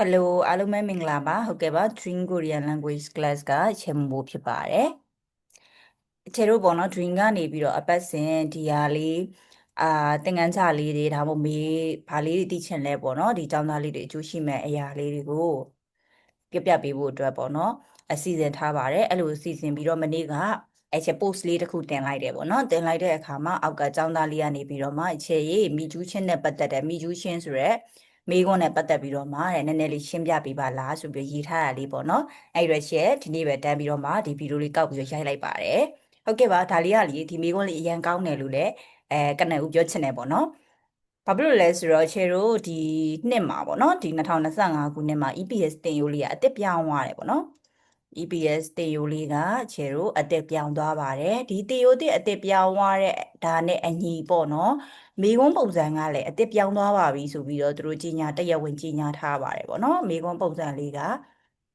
Hello အားလုံးပဲမင်္ဂလာပါဟုတ်ကဲ့ပါ Dream Korean Language Class ကချေမိုးဖြစ်ပါတယ်ခြေတို့ပေါ့နော် Dream ကနေပြီးတော့အပတ်စဉ်ဒီဟာလေးအာသင်ခန်းစာလေးတွေဒါမှမဟုတ်မေးဘာလေးတွေသိချင်လဲပေါ့နော်ဒီចောင်းသားလေးတွေအကျိုးရှိမဲ့အရာလေးတွေကိုပြပြပေးဖို့အတွက်ပေါ့နော်အစီအစဉ်ထားပါတယ်အဲ့လိုအစီအစဉ်ပြီးတော့မနေ့ကအဲ့ချက် post လေးတစ်ခုတင်လိုက်တယ်ပေါ့နော်တင်လိုက်တဲ့အခါမှာအောက်ကចောင်းသားလေးကနေပြီးတော့မှအခြေရေးမိကျူးချင်းနဲ့ပတ်သက်တဲ့မိကျူးချင်းဆိုရက် မေးခွန်းနဲ့ပတ်သက်ပြီးတော့မှတဲ့နည်းနည်းလေးရှင်းပြပေးပါလားဆိုပြီးရေးထားတာလေးပေါ့နော်အဲ့ရွက်ရှက်ဒီနေ့ပဲတန်းပြီးတော့မှဒီဗီဒီယိုလေးကောက်ပြီးတော့ရိုက်လိုက်ပါတယ်ဟုတ်ကဲ့ပါဒါလေးကလေဒီမေးခွန်းလေးအရန်ကောင်းတယ်လို့လည်းအဲကနဦးပြောချင်တယ်ပေါ့နော်ဘာဖြစ်လို့လဲဆိုတော့ချေတို့ဒီနှစ်မှာပေါ့နော်ဒီ2025ခုနှစ်မှာ EPS တင်ယိုလေးကအစ်စ်ပြောင်းသွားတယ်ပေါ့နော် EPS တင်ယိုလေးကချေတို့အသက်ပြောင်းသွားပါတယ်ဒီတင်ယိုတဲ့အသက်ပြောင်းသွားတဲ့ဒါနဲ့အညီပေါ့နော်မေကွန်းပုံစံကလည်းအသက်ပြောင်းသွားပါပြီဆိုပြီးတော့သူတို့ကြီးညာတရားဝင်ကြီးညာထားပါတယ်ပေါ့နော်မေကွန်းပုံစံလေးက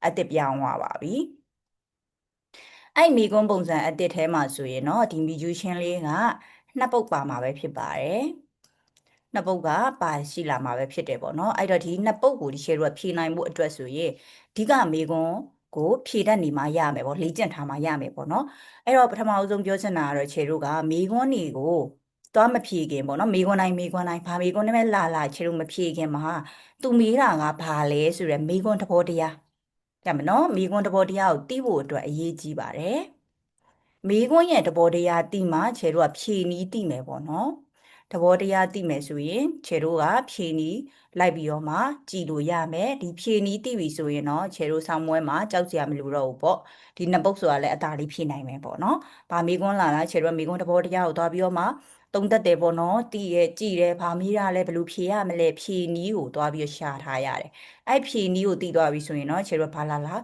အသက်ပြောင်းသွားပါပြီအဲ့မိကွန်းပုံစံအတစ်ထဲမှာဆိုရင်တော့ဒီမီဂျူးရှင်းလေးကနှစ်ပုတ်ပါမှာပဲဖြစ်ပါတယ်နှစ်ပုတ်ကပါရှိလာမှာပဲဖြစ်တယ်ပေါ့နော်အဲ့တော့ဒီနှစ်ပုတ်ကိုဒီရှယ်တို့ကဖြေနိုင်ဖို့အတွက်ဆိုရင်အဓိကမိကွန်း ကိုဖြေတတ်နေမှရမယ်ပေါ့လေ့ကျင့်ထားမှရမယ်ပေါ့နော်အဲ့တော့ပထမအဆုံးပြောချင်တာကတော့ခြေတို့ကမိကွန်းနေကိုသွားမဖြေခင်ပေါ့နော်မိကွန်းတိုင်းမိကွန်းတိုင်းဘာမိကွန်းနဲ့လာလာခြေတို့မဖြေခင်မှာသူမေးတာကဘာလဲဆိုရယ်မိကွန်းသဘောတရားကြမနော်မိကွန်းသဘောတရားကိုသိဖို့အတွက်အရေးကြီးပါတယ်မိကွန်းရဲ့သဘောတရားသိမှခြေတို့ကဖြေနီးသိမယ်ပေါ့နော် သဘောတရားသိမယ်ဆိုရင်ခြေတို့ကဖြေနီးလိုက်ပြီးတော့မှကြည်လို့ရမယ်ဒီဖြေနီးသိပြီဆိုရင်တော့ခြေတို့ဆောင်းမွဲမှာကြောက်စရာမလိုတော့ဘူးပေါ့ဒီနှစ်ပုတ်ဆိုတာလည်းအသာလေးဖြေနိုင်မယ်ပေါ့နော်ဗာမိကွန်းလာလားခြေတို့ကမိကွန်းသဘောတရားကိုသွားပြီးတော့မှသုံးသက်တယ်ပေါ့နော်တည်ရဲ့ကြည်တယ်ဗာမေးရလဲဘယ်လိုဖြေရမလဲဖြေနီးကိုသွားပြီးရှာထားရတယ်အဲ့ဖြေနီးကိုတည်သွားပြီဆိုရင်တော့ခြေတို့ဘာလာလာ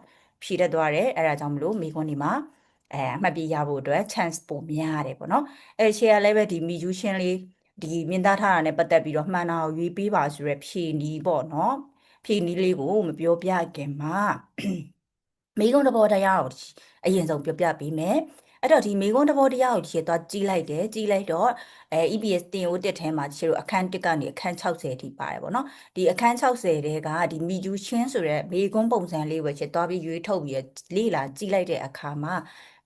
ဖြေတတ်သွားတယ်အဲ့ဒါကြောင့်မလို့မိကွန်းဒီမှာအဲအမှတ်ပြရဖို့အတွက် chance ပိုများတယ်ပေါ့နော်အဲ share လည်းပဲဒီ musician လေး ဒီမြင်သားထားတာနဲ့ပတ်သက်ပြီးတော့မှန်တာကိုရွေးပေးပါဆိုရယ်ဖြေနီးပေါ့နော်ဖြေနီးလေးကိုမပြောပြခင်မှာမိကုံတဘောတရားကိုအရင်ဆုံးပြောပြပေးမယ်အဲ့တော့ဒီမေကွန်းတဘောတရားကိုဒီရသွားကြီးလိုက်တယ်ကြီးလိုက်တော့အဲ EPS တင် O တက်ထဲမှာဒီလိုအခန်း1ကနေအခန်း60ထိပါတယ်ပေါ့နော်ဒီအခန်း60တဲကဒီမီဂျူးချင်းဆိုတဲ့မေကွန်းပုံစံလေးပဲချက်သွားပြီးရွေးထုတ်ပြီးလေ့လာကြီးလိုက်တဲ့အခါမှာ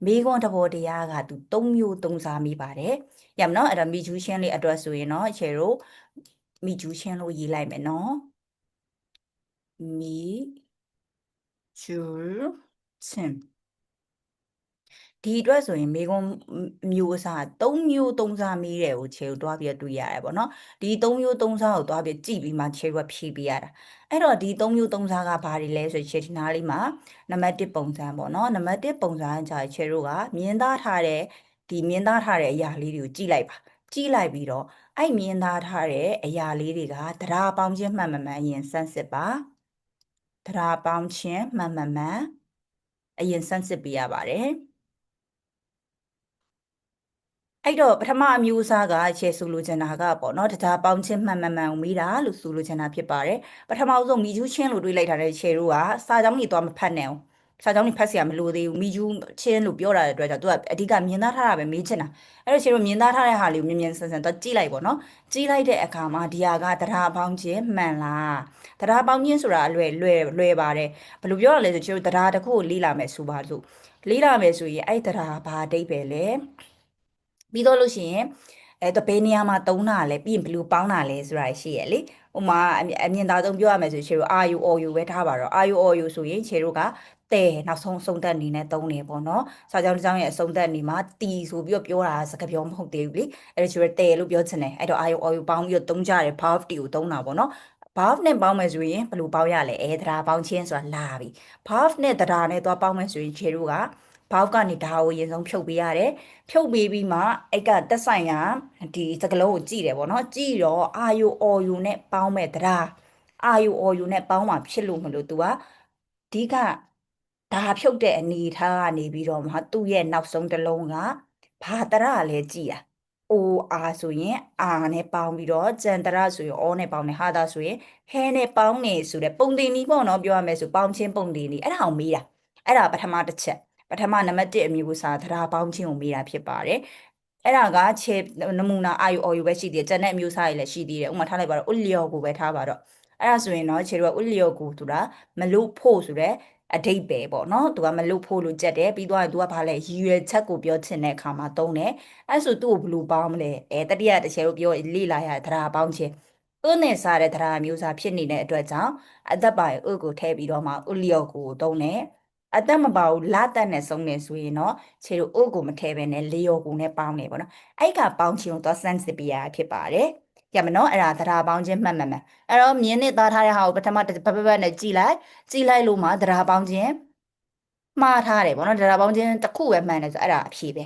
မေကွန်းတဘောတရားကသူ၃မျိုး၃စားမိပါတယ် ရမနော်အဲ့တော့မီဂျူးချင်းလေးအတွက်ဆိုရင်တော့ချေရိုမီဂျူးချင်းလို့ရေးလိုက်မယ်နော်မီဂျူးချင်းဒီအတွက်ဆိုရင်မေကွန်မျိုးအစား၃မျိုး၃စားမေးတယ်ကိုခြေကိုတွားပြီးတွေ့ရတယ်ပေါ့နော်ဒီ၃မျိုး၃စားကိုတွားပြီးကြည့်ပြီးမှခြေကဖြည့်ပေးရတာအဲ့တော့ဒီ၃မျိုး၃စားကဘာတွေလဲဆိုခြေဒီနားလေးမှာနံပါတ်1ပုံစံပေါ့နော်နံပါတ်1ပုံစံကြာခြေတို့ကမြင်သားထားတဲ့ ဒီမြင်သားထားတဲ့အရာလေးတွေကိုကြည့်လိုက်ပါကြည့်လိုက်ပြီးတော့အဲ့မြင်သားထားတဲ့အရာလေးတွေကတရားပေါင်းခြင်းမှန်မှန်မှန်ရင်စမ်းစစ်ပါတရားပေါင်းခြင်းမှန်မှန်မှန်အရင်စမ်းစစ်ပေးရပါတယ်အဲ့တော့ပထမအမျိုးအစားကချေဆိုလိုချင်တာကပေါ့နော်တရားပေါင်းချင်းမှန်မှန်မှန်မိတာလို့ဆိုလိုချင်တာဖြစ်ပါတယ်ပထမဆုံးမီဂျူးချင်းလို့တွေးလိုက်တာတဲ့ချေတို့ကစာကြောင်းကြီးသွားမဖတ်နဲ့အောင် စာကြောင်းတွေဖတ်စရာမလိုသေးဘူးမိကျူးချင်းလို့ပြောတာတဲ့အတွက်ကြောင့်သူကအဓိကမြင်သားထားတာပဲမေးချင်တာအဲ့တော့ရှင်တို့မြင်သားထားတဲ့ဟာလေးကိုမြင်မြန်ဆန်ဆန်တော့ကြည့်လိုက်ပေါ့နော်ကြည့်လိုက်တဲ့အခါမှာဒီဟာကတရားပေါင်းခြင်းမှန်လားတရားပေါင်းခြင်းဆိုတာအလွယ်လွယ်လွယ်ပါတယ်ဘယ်လိုပြောရလဲဆိုရှင်တို့တရားတစ်ခုကိုလေ့လာမယ်ဆိုပါလို့လေ့လာမယ်ဆိုရင်အဲ့တရားဘာအဓိပ္ပာယ်လဲပြီးတော့လို့ရှိရင်အဲ့တော့ဘယ်နေရာမှာတုံးတာလဲပြီးရင်ဘယ်လိုပေါင်းတာလဲဆိုတာရှိရလေဥမာအမြင်သာဆုံးပြောရမယ်ဆိုရင်ခြေတို့ are you or you ပဲထားပါတော့ are you or you ဆိုရင်ခြေတို့က တဲနောက်ဆုံးအဆုံးသက်အနေနဲ့သုံးနေပေါ့နော်စာကြောင်းတစ်ကြောင်းရဲ့အဆုံးသက်အနေမှာတီဆိုပြီးတော့ပြောတာစကားပြောမဟုတ်သေးဘူးလေအဲ့ဒါခြေတို့တဲလို့ပြောချင်တယ်အဲ့တော့အာယူအော်ယူပေါင်းပြီးတော့သုံးကြတယ် verb တီကိုသုံးတာပေါ့နော် verb နဲ့ပေါင်းမယ်ဆိုရင်ဘယ်လိုပေါင်းရလဲအဲတရားပေါင်းခြင်းဆိုတာလာပြီ verb နဲ့တရားနဲ့သွားပေါင်းမယ်ဆိုရင်ခြေတို့ကဘောက်ကနေဒါကိုအရင်ဆုံးဖြုတ်ပေးရတယ်ဖြုတ်ပေးပြီးမှအဲ့ကတက်ဆိုင်ကဒီစကလုံးကိုကြည့်တယ်ပေါ့နော်ကြည့်တော့အာယိုအော်ယူနဲ့ပေါင်းမဲ့တရားအာယိုအော်ယူနဲ့ပေါင်းမှဖြစ်လို့မလို့ तू ကအဓိက ဒါဖြုတ်တဲ့အနေထားကနေပြီးတော့မှသူ့ရဲ့နောက်ဆုံးတစ်လုံးကဘာတရလဲကြည့်တာ OR ဆိုရင် R နဲ့ပေါင်းပြီးတော့ကြံတရဆိုရင် O နဲ့ပေါင်းတယ်ဟာတာဆိုရင်ဟဲနဲ့ပေါင်းနေဆိုတဲ့ပုံတင်နီးပေါ့နော်ပြောရမယ်ဆိုပေါင်းချင်းပုံတင်နီးအဲ့ဒါအောင်မေးတာအဲ့ဒါပထမတစ်ချက်ပထမနံပါတ်1အမျိုးအစားသဒ္ဓါပေါင်းခြင်းကိုမေးတာဖြစ်ပါတယ်အဲ့ဒါကခြေနမူနာအာယူအော်ယူပဲရှိသေးတယ်ကျန်တဲ့အမျိုးအစားတွေလည်းရှိသေးတယ်ဥပမာထားလိုက်ပါတော့ဥလျော်ကိုပဲထားပါတော့အဲ့ဒါဆိုရင်တော့ခြေတို့ကဥလျော်ကိုဆိုတာမလို့ဖို့ဆိုတဲ့အဓိပ္ပာယ်ပေါ့နော်သူကမလို့ဖို့လို့ကြက်တယ်ပြီးတော့သူကဘာလဲရည်ရွယ်ချက်ကိုပြောချင်တဲ့အခါမှာသုံးတယ်အဲ့ဆိုသူ့ကိုဘယ်လိုပေါင်းမလဲအဲတတိယတစ်ချက်ကိုပြောလေ့လာရသဒ္ဓါပေါင်းခြင်းဥနဲ့စားတဲ့သဒ္ဓါမျိုးစားဖြစ်နေတဲ့အတွက်ကြောင့်အသက်ပါဥကိုထည့်ပြီးတော့မှဥလျော်ကိုသုံးတယ်အသက်မပါဘူးလာတက်နဲ့ဆုံးနေဆိုရင်တော့ခြေတို့အိုးကိုမထဲပဲနဲ့လေယောကိုနဲ့ပေါင်းနေပေါ့နော်အဲ့ကပေါင်းခြင်းကိုသွားစမ်းစစ်ပြရဖြစ်ပါတယ် ရမနော်အဲ့ဒါသဒ္ဓါပေါင်းခြင်းမှတ်မှတ်မှတ်အဲ့တော့မြင်းနဲ့သားထားတဲ့ဟာကိုပထမဘဘဘနဲ့ကြည်လိုက်ကြည်လိုက်လို့မှသဒ္ဓါပေါင်းခြင်းမှားထားတယ်ပေါ့နော်သဒ္ဓါပေါင်းခြင်းတစ်ခုပဲမှန်တယ်ဆိုအဲ့ဒါအဖြေပဲ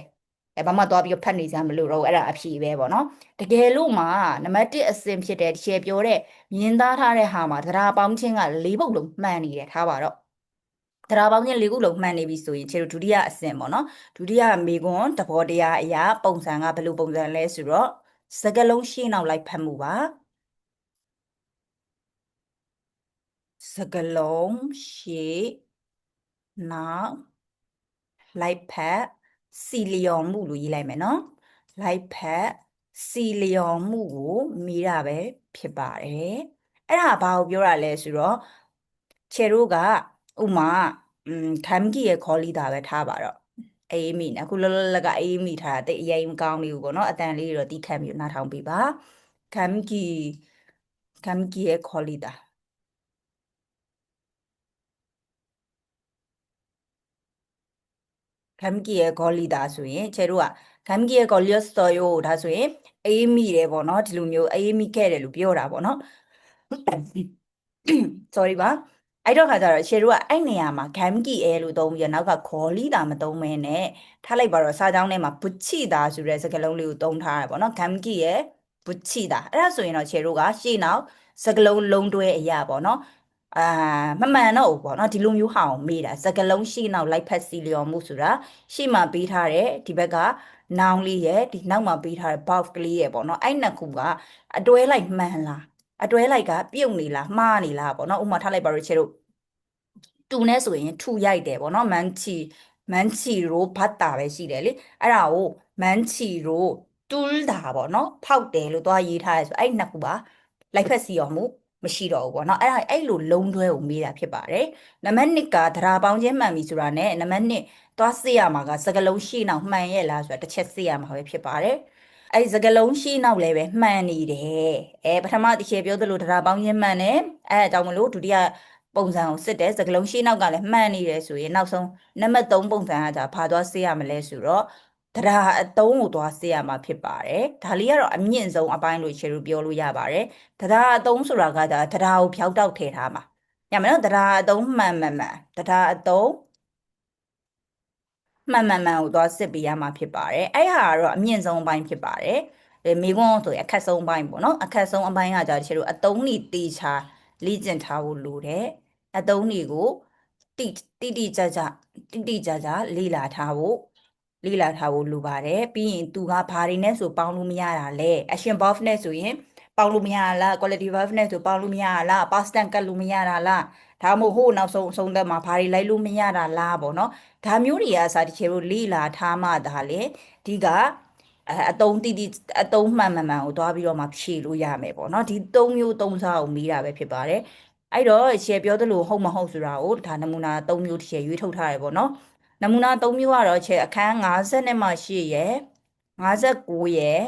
အဲဘာမှသွားပြီးဖတ်နေစမ်းမလို့တော့အဲ့ဒါအဖြေပဲပေါ့နော်တကယ်လို့မှနံပါတ်1အစင်ဖြစ်တဲ့တချေပြောတဲ့မြင်းသားထားတဲ့ဟာမှာသဒ္ဓါပေါင်းခြင်းက၄ပုတ်လုံးမှန်နေတယ်ထားပါတော့တရားပေါင်းချင်း၄ခုလုံးမှန်နေပြီဆိုရင်ခြေတို့ဒုတိယအဆင့်ပေါ့နော်ဒုတိယမေကွန်းသဘောတရားအရာပုံစံကဘယ်လိုပုံစံလဲဆိုတော့ စကလုံးရှင်းနောက်လိုက်ဖတ်မှုပါစကလုံးရှင်းနောက်လိုက်ဖတ်စီလျော်မှုလို့ရေးလိုက်မယ်နော်လိုက်ဖတ်စီလျော်မှုကိုမိတာပဲဖြစ်ပါတယ်အဲ့ဒါဘာကိုပြောတာလဲဆိုတော့ခြေတို့ကဥမာอืมခမ်ကီရဲ့ခေါ်လီတာပဲထားပါတော့ အေးမိနေအခုလောလောလကအေးမိထားတာတိတ်အရင်မကောင်းလေးဘူးပေါ့နော်အတန်လေးတော့တီးခတ်ပြီးနားထောင်ပေးပါခမ်ကီခမ်ကီရဲ့ခေါ်လီတာခမ်ကီရဲ့ခေါ်လီတာဆိုရင်ခြေတို့ကခမ်ကီရဲ့ခေါ်လီစတော်ယိုဒါဆိုရင်အေးမိတယ်ပေါ့နော်ဒီလိုမျိုးအေးမိခဲ့တယ်လို့ပြောတာပေါ့နော် sorry ပါ အဲ့တော့ခါကျတော့ရှေတို့ကအဲ့နေရာမှာဂမ်ကီအဲလို့သုံးပြီးတော့နောက်ကခေါ်လီတာမသုံးမဲနဲ့ထားလိုက်ပါတော့စာကြောင်းထဲမှာပုချိတာဆိုတဲ့စကားလုံးလေးကိုသုံးထားရပါတော့ဂမ်ကီရဲ့ပုချိတာအဲ့ဒါဆိုရင်တော့ရှေတို့ကရှေ့နောက်စကားလုံးလုံးတွဲအရာပေါ့နော်အာမမှန်တော့ဘူးပေါ့နော်ဒီလိုမျိုးဟာအောင်မေးတာစကားလုံးရှေ့နောက်လိုက်ဖက်စီလျော်မှုဆိုတာရှေ့မှာပေးထားတဲ့ဒီဘက်ကနောင်လေးရဲ့ဒီနောက်မှာပေးထားတဲ့ buff ကလေးရဲ့ပေါ့နော်အဲ့နှစ်ခုကအတွဲလိုက်မှန်လား အတွဲလိုက်ကပြုတ်နေလားမှားနေလားပေါ့နော်ဥပမာထားလိုက်ပါတော့ချေတို့တူနဲ့ဆိုရင်ထူရိုက်တယ်ပေါ့နော်မန်ချီမန်ချီရိုဘတ်တာပဲရှိတယ်လေအဲ့ဒါကိုမန်ချီရိုတူးတာပေါ့နော်ဖောက်တယ်လို့သွားရေးထားရဲဆိုအဲ့နှစ်ခုပါလိုက်ဖက်စီရောမှုမရှိတော့ဘူးပေါ့နော်အဲ့ဒါအဲ့လိုလုံးတွဲကိုမေးတာဖြစ်ပါတယ်နံပါတ်1ကဒရာပေါင်းချင်းမှန်ပြီဆိုတာနဲ့နံပါတ်2သွားစစ်ရမှာကစကလုံးရှိနောက်မှန်ရဲ့လားဆိုတာတစ်ချက်စစ်ရမှာပဲဖြစ်ပါတယ် အဲ့ဒီစကလုံးရှိနောက်လည်းပဲမှန်နေတယ်အဲပထမတစ်ချက်ပြောသလိုဒရာပေါင်းချင်းမှန်တယ်အဲအကြောင်းမလို့ဒုတိယပုံစံကိုစစ်တယ်စကလုံးရှိနောက်ကလည်းမှန်နေတယ်ဆိုရင်နောက်ဆုံးနံပါတ်3ပုံစံကဒါဘာသွားစစ်ရမလဲဆိုတော့ဒရာအတုံးကိုသွားစစ်ရမှာဖြစ်ပါတယ်ဒါလေးကတော့အမြင့်ဆုံးအပိုင်းလို့ရှယ်လို့ပြောလို့ရပါတယ်ဒရာအတုံးဆိုတာကဒါဒရာကိုဖျောက်တောက်ထည့်ထားမှာညမနော်ဒရာအတုံးမှန်မှန်မှန်ဒရာအတုံး မှန်မှန်မှန်ကိုသွားစစ်ပေးရမှာဖြစ်ပါတယ်အဲ့ဟာကတော့အမြင့်ဆုံးအပိုင်းဖြစ်ပါတယ်မိကွန်းဆိုရင်အခက်ဆုံးအပိုင်းပေါ့နော်အခက်ဆုံးအပိုင်းကကြာတချို့အတုံးနေတေချာလေ့ကျင့်ထားဖို့လိုတယ်အတုံးတွေကိုတိတိတိကျကျတိတိကျကျလေ့လာထားဖို့လေ့လာထားဖို့လိုပါတယ်ပြီးရင်သူကဘာတွေနဲ့ဆိုပေါင်းလို့မရတာလဲ action verb နဲ့ဆိုရင် ပေါင်းလို့မရလား quality verb နဲ့ဆိုပေါင်းလို့မရလား past tense ကတ်လို့မရတာလားဒါမှမဟုတ်ဟိုနောက်ဆုံးအဆုံးသက်မှာဘာတွေလိုက်လို့မရတာလားပေါ့နော်ဒါမျိုးတွေအစားတချို့လေ့လာထားမှဒါလေဒီကအတုံးတိတိအတုံးမှန်မှန်မှန်ကိုသွားပြီးတော့မှဖြည့်လို့ရမယ်ပေါ့နော်ဒီ၃မျိုး၃စားကိုမေးတာပဲဖြစ်ပါတယ်အဲ့တော့ရှယ်ပြောသလိုဟုတ်မဟုတ်ဆိုတာကိုဒါနမူနာ၃မျိုးတစ်ချက်ရွေးထုတ်ထားရပေါ့နော်နမူနာ၃မျိုးကတော့ရှယ်အခန်း50နဲ့မှ8ရယ်59ရယ်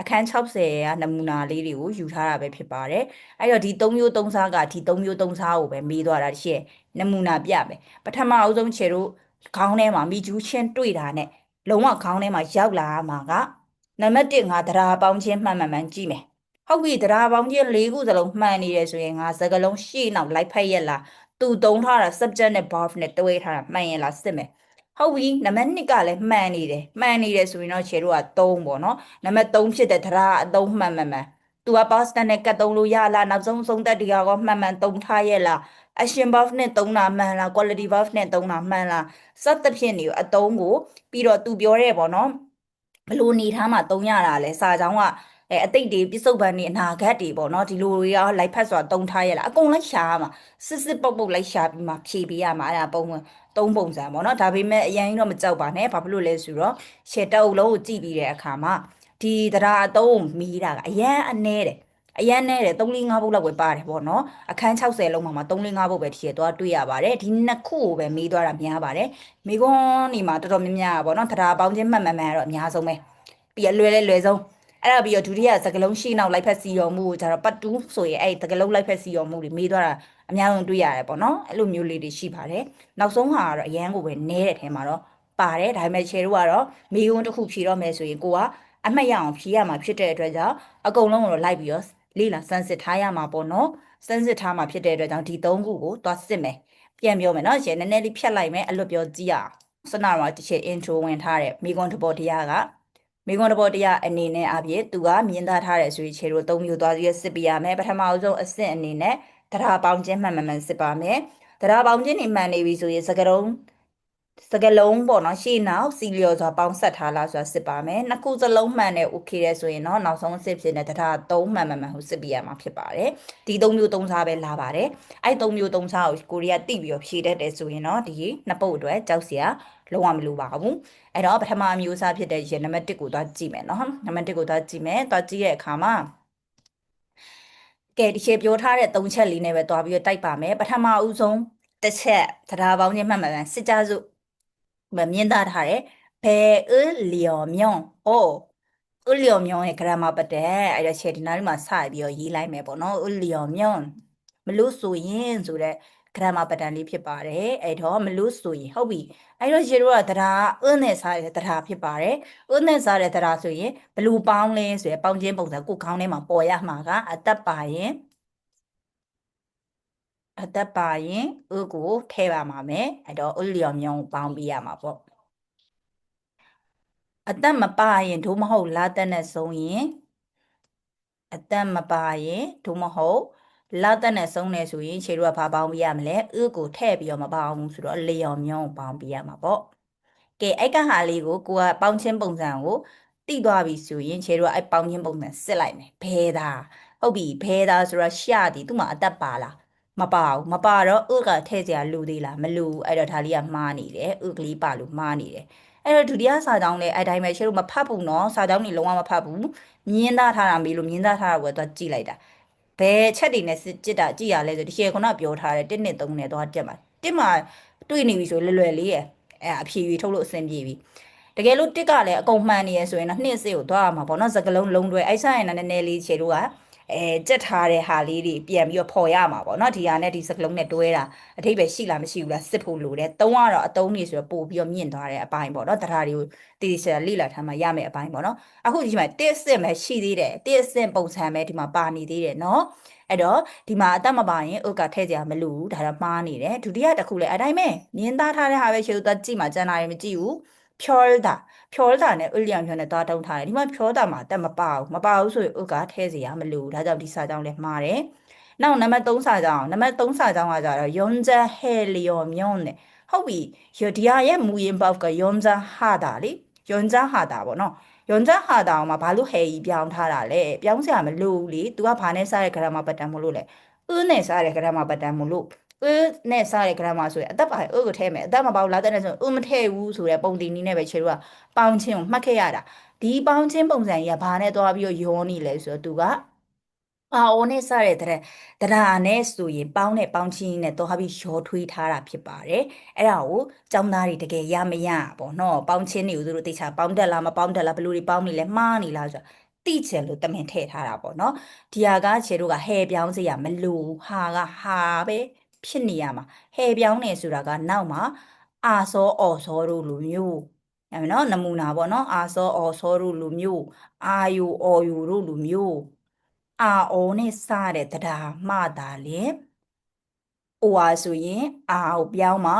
အခန်း60ရယ်ကနမူနာလေးတွေကိုယူထားတာပဲဖြစ်ပါတယ်အဲ့တော့ဒီ၃မျိုး၃စားကဒီ၃မျိုး၃စားကိုပဲမေးသွားတာရှယ်နမူနာပြမယ်ပထမအဆုံးခြေတို့ခေါင်းထဲမှာမိကျူးချင်းတွေ့တာနဲ့လုံးဝခေါင်းထဲမှာရောက်လာမှာကနံပါတ်1ငါတရားပေါင်းချင်းမှန်မှန်မှန်ကြည့်မယ်ဟုတ်ပြီတရားပေါင်းချင်း၄ခုစလုံးမှန်နေတယ်ဆိုရင်ငါစကလုံးရှေ့နောက်လိုက်ဖက်ရက်လားသူသုံးထားတာ subject နဲ့ verb နဲ့တွဲထားတာမှန်ရင်လားစစ်မယ် ဟုတ်ပြီနံပါတ်2ကလည်းမှန်နေတယ်မှန်နေတယ်ဆိုရင်တော့ခြေတို့က3ပေါ့နော်နံပါတ်3ဖြစ်တဲ့တရားအသုံးမှန်မှန်မှန်သူက past tense နဲ့ကတ်သုံးလို့ရလားနောက်ဆုံးဆုံးသက်တရားကမှန်မှန်သုံးထားရဲ့လား action verb နဲ့သုံးတာမှန်လား quality verb နဲ့သုံးတာမှန်လားစသဖြင့်နေအသုံးကိုပြီးတော့သူပြောရဲပေါ့နော်ဘလို့နေထားမှာသုံးရတာလဲစာကြောင်းကအဲအတိတ်တွေပြစ္ဆုတ်ပန်တွေအနာဂတ်တွေပေါ့နော်ဒီလိုတွေရောလိုက်ဖက်ဆိုတာတုံထားရလားအကုန်လိုက်ရှာရမှာစစ်စစ်ပုတ်ပုတ်လိုက်ရှာပြီးမှဖြေပေးရမှာအဲ့ဒါပုံ သုံးပုံစံပေါ့နော်ဒါပေမဲ့အရင်တော့မကြောက်ပါနဲ့ဘာဖြစ်လို့လဲဆိုတော့ရှယ်တအုပ်လုံးကိုကြည့်ပြီးတဲ့အခါမှာဒီတရားအသုံးမီးတာကအရန်အနဲတယ်အရန်နဲ့တယ်3 4 5ဘုတ်လောက်ပဲပါတယ်ပေါ့နော်အခန်း60လုံးမှာမှာ3 4 5ဘုတ်ပဲထည့်ရသွားတွေ့ရပါတယ်ဒီနှစ်ခုကိုပဲမေးသွားတာများပါတယ်မိကွန်းနေမှာတော်တော်များများပေါ့နော်တရားပေါင်းချင်းမှတ်မှန်မှန်ကတော့အများဆုံးပဲပြီးရလွယ်လဲလွယ်ဆုံးအဲ့ဒါပြီးတော့ဒုတိယစကလုံးရှေ့နောက်လိုက်ဖက်စီတော်မူကိုကျတော့ပတ်တူးဆိုရင်အဲ့ဒီစကလုံးလိုက်ဖက်စီတော်မူတွေမေးသွားတာ အများဆုံးတွေ့ရတယ်ပေါ့နော်အဲ့လိုမျိုးလေးတွေရှိပါတယ်နောက်ဆုံးဟာကတော့အရန်ကိုပဲနဲတဲ့ထဲမှာတော့ပါတယ်ဒါပေမဲ့ချေတို့ကတော့မိကွန်းတစ်ခုဖြေတော့မယ်ဆိုရင်ကိုကအမှတ်ရအောင်ဖြေရမှာဖြစ်တဲ့အတွက်ကြောင့်အကုန်လုံးကိုတော့လိုက်ပြီးတော့လေ့လာစမ်းစစ်ထားရမှာပေါ့နော်စမ်းစစ်ထားမှာဖြစ်တဲ့အတွက်ကြောင့်ဒီ၃ခုကိုသွားစစ်မယ်ပြန်ပြောမယ်နော်ရှင်နည်းနည်းလေးဖြတ်လိုက်မယ်အလွတ်ပြောကြည့်ရအောင်စနမှာတစ်ချက် intro ဝင်ထားတဲ့မိကွန်းတဘောတရားက မိကွန်းတဘောတရားအနေနဲ့အပြည့်သူကမြင်သားထားတဲ့ဆိုရင်ခြေတို့၃မျိုးသွားပြီးစစ်ပြရမယ်ပထမအဆုံးအဆင့်အနေနဲ့တရားပေါင်းခြင်းမှန်မှန်မှန်စစ်ပါမယ်တရားပေါင်းခြင်းနေမှန်နေပြီဆိုရင်စကလုံးစကလုံးပေါ့နော်ရှေ့နောက်စီလျော်စွာပေါင်းဆက်ထားလားဆိုတာစစ်ပါမယ်နှစ်ခုစလုံးမှန်တယ် okay တဲ့ဆိုရင်တော့နောက်ဆုံးအစစ်ဖြစ်တဲ့တရား၃မှန်မှန်မှန်ကိုစစ်ပြရမှာဖြစ်ပါတယ်ဒီ၃မျိုး၃စားပဲလာပါတယ်အဲ့၃မျိုး၃စားကိုကိုရီးယားတိပြီးတော့ဖြည့်တတ်တယ်ဆိုရင်တော့ဒီနှစ်ပုတ်အတွက်ကြောက်စရာ လုံးဝမလိုပါဘူးအဲ့တော့ပထမအမျိုးအစားဖြစ်တဲ့ရေနံပါတ်1ကိုသွားကြည့်မယ်နော်နံပါတ်1ကိုသွားကြည့်မယ်သွားကြည့်တဲ့အခါမှာကဲဒီရှေပြောထားတဲ့၃ချက်လေးနဲ့ပဲတွားပြီးတော့တိုက်ပါမယ်ပထမဦးဆုံးတစ်ချက်တရားပေါင်းချင်းမှတ်မှန်မှန်စစ်ကြစုမမြင်သားထားတယ်ဘယ်အလျော်မြုံအိုးဥလျော်မြုံရဲ့ grammar ပတ်တယ်အဲ့ဒါချက်ဒီနားလေးမှာစပြီးတော့ရေးလိုက်မယ်ပေါ့နော်ဥလျော်မြုံမလို့ဆိုရင်ဆိုတဲ့ grammar pattern လေးဖြစ်ပါတယ်အဲ့တော့မလို့ဆိုရင်ဟုတ်ပြီ အဲ့တော့ရေတို့ကတရားအင်းနဲ့စားတဲ့တရားဖြစ်ပါတယ်အင်းနဲ့စားတဲ့တရားဆိုရင်ဘလူပေါင်းလဲဆိုရယ်ပေါင်းချင်းပုံစံကိုခေါင်းထဲမှာပေါ်ရမှာကအသက်ပါရင်အသက်ပါရင်ဥကိုထည့်ပါမှာမယ်အဲ့တော့ဥလျော်မြုံပေါင်းပြရမှာပေါ့အသက်မပါရင်ဒို့မဟုတ်လာတက်နဲ့ဆုံးရင်အသက်မပါရင်ဒို့မဟုတ် လာတက်နဲ့ဆုံးနေဆိုရင်ခြေတို့ကဘာပေါင်းပြရမလဲဥကိုထည့်ပြီးတော့မပေါင်းဘူးဆိုတော့လျော်မြုံပေါင်းပြရမှာပေါ့ကဲအဲ့ကဟာလေးကိုကိုကပေါင်းချင်းပုံစံကိုတိသွားပြီဆိုရင်ခြေတို့ကအဲ့ပေါင်းချင်းပုံစံစစ်လိုက်မယ်ဘဲသားဟုတ်ပြီဘဲသားဆိုတော့ရှာသည်သူ့မှာအသက်ပါလားမပါဘူးမပါတော့ဥကထဲ့ကြလူသေးလားမလူအဲ့တော့ဒါလေးကမှားနေတယ်ဥကလေးပါလို့မှားနေတယ်အဲ့တော့ဒုတိယစာကြောင်းလည်းအဲ့တိုင်းပဲရှေ့လို့မဖတ်ဘူးနော်စာကြောင်းတွေလုံးဝမဖတ်ဘူးမြင်းသားထားတာမေးလို့မြင်းသားထားတာကိုတော့ကြည့်လိုက်တာ ဘယ်ချက်တွေနဲ့ကြစ်တာကြည့်ရလဲဆိုဒီရှေ့ခုနပြောထားတယ်1နှစ်3နဲ့တော့တက်မှာတစ်မှာတွေ့နေပြီဆိုလွယ်လွယ်လေးရဲ့အဲ့အဖြေကြီးထုတ်လို့အဆင်ပြေပြီတကယ်လို့တစ်ကလည်းအကုန်မှန်နေရဆိုရင်တော့နှစ်စစ်ကိုသွားရမှာပေါ့နော်စကလုံးလုံးတွဲအဲ့ဆိုင်ရင်လည်းနည်းနည်းလေးခြေတို့က အဲကြက်ထားတဲ့ဟာလေးတွေပြန်ပြီးတော့ဖော်ရမှာပေါ့နော်ဒီဟာနဲ့ဒီစကလုံးနဲ့တွဲတာအထိပ္ပယ်ရှိလားမရှိဘူးလားစစ်ဖို့လိုတယ်သုံးကတော့အတုံးနေဆိုတော့ပို့ပြီးတော့မြင့်သွားတဲ့အပိုင်းပေါ့နော်တရားတွေကိုတည်ဆရာလိလာထားမှရမယ်အပိုင်းပေါ့နော်အခုဒီမှာတစ်စစ်ပဲရှိသေးတယ်တစ်စစ်ပုံစံပဲဒီမှာပါနေသေးတယ်နော်အဲ့တော့ဒီမှာအသက်မပါရင်ဥက္ကထည့်ကြမလို့ဒါတော့မှားနေတယ်ဒုတိယတစ်ခုလည်းအတိုင်းပဲမြင်းသားထားတဲ့ဟာပဲရှေ့သွားကြည့်မှကျန်တာတွေမကြည့်ဘူးဖြောတာ ဖြောတာနဲ့ဥလျံဖြောနဲ့သွားတုံးထားတယ်ဒီမှာဖြောတာမှာတက်မပါဘူးမပါဘူးဆိုရင်ဥကထဲစီရမလို့ဒါကြောင့်ဒီစာကြောင်းလည်းမှားတယ်နောက်နံပါတ်3စာကြောင်းနံပါတ်3စာကြောင်းကကြတော့ယွန်ဇာဟဲလီယိုမြုံနဲ့ဟုတ်ပြီဒီဟာရဲ့မူရင်ပေါက်ကယွန်ဇာဟာတာလေယွန်ဇာဟာတာပေါ့နော်ယွန်ဇာဟာတာအောင်မှာဘာလို့ဟဲကြီးပြောင်းထားတာလဲပြောင်းစရာမလိုဘူးလေ तू ကဘာနဲ့စားတဲ့ grammar pattern မလို့လဲအင်းနဲ့စားတဲ့ grammar pattern မလို့ အနဲ့စားတဲ့ grammar ဆိုရင်အသက်ပါအကိုထဲမယ်အသက်မပေါလာတဲ့ဆိုအမထဲဘူးဆိုတဲ့ပုံတင်နည်းနဲ့ပဲခြေတို့ကပေါင်းချင်းကိုမှတ်ခဲ့ရတာဒီပေါင်းချင်းပုံစံကြီးကဘာနဲ့သွားပြီးတော့ယောနေလဲဆိုတော့သူကအာအိုနဲ့စတဲ့တဲ့တရားနဲ့ဆိုရင်ပေါင်းနဲ့ပေါင်းချင်းနဲ့သွားပြီးရောထွေးထားတာဖြစ်ပါတယ်အဲ့ဒါကိုចောင်းသားတွေတကယ်ရမရပေါ့နော်ပေါင်းချင်းတွေကိုသူတို့သိချာပေါင်းတက်လားမပေါင်းတက်လားဘယ်လိုတွေပေါင်းနေလဲမှားနေလားဆိုတာတိချင်လို့တမင်ထည့်ထားတာပေါ့နော်ဒီဟာကခြေတို့ကဟဲပြောင်းစရာမလိုဟာကဟာပဲ ဖြစ်နေရမှာဟဲပြောင်းနေဆိုတာကနောက်မှာအာစောအော်စောတို့လိုမျိုးအဲ့နော်နမူနာပေါ့နော်အာစောအော်စောတို့လိုမျိုးအာယူအော်ယူတို့လိုမျိုးအာအော်နဲ့စတဲ့တရားမှတာလေအိုဟာဆိုရင်အာကိုပြောင်းမှာ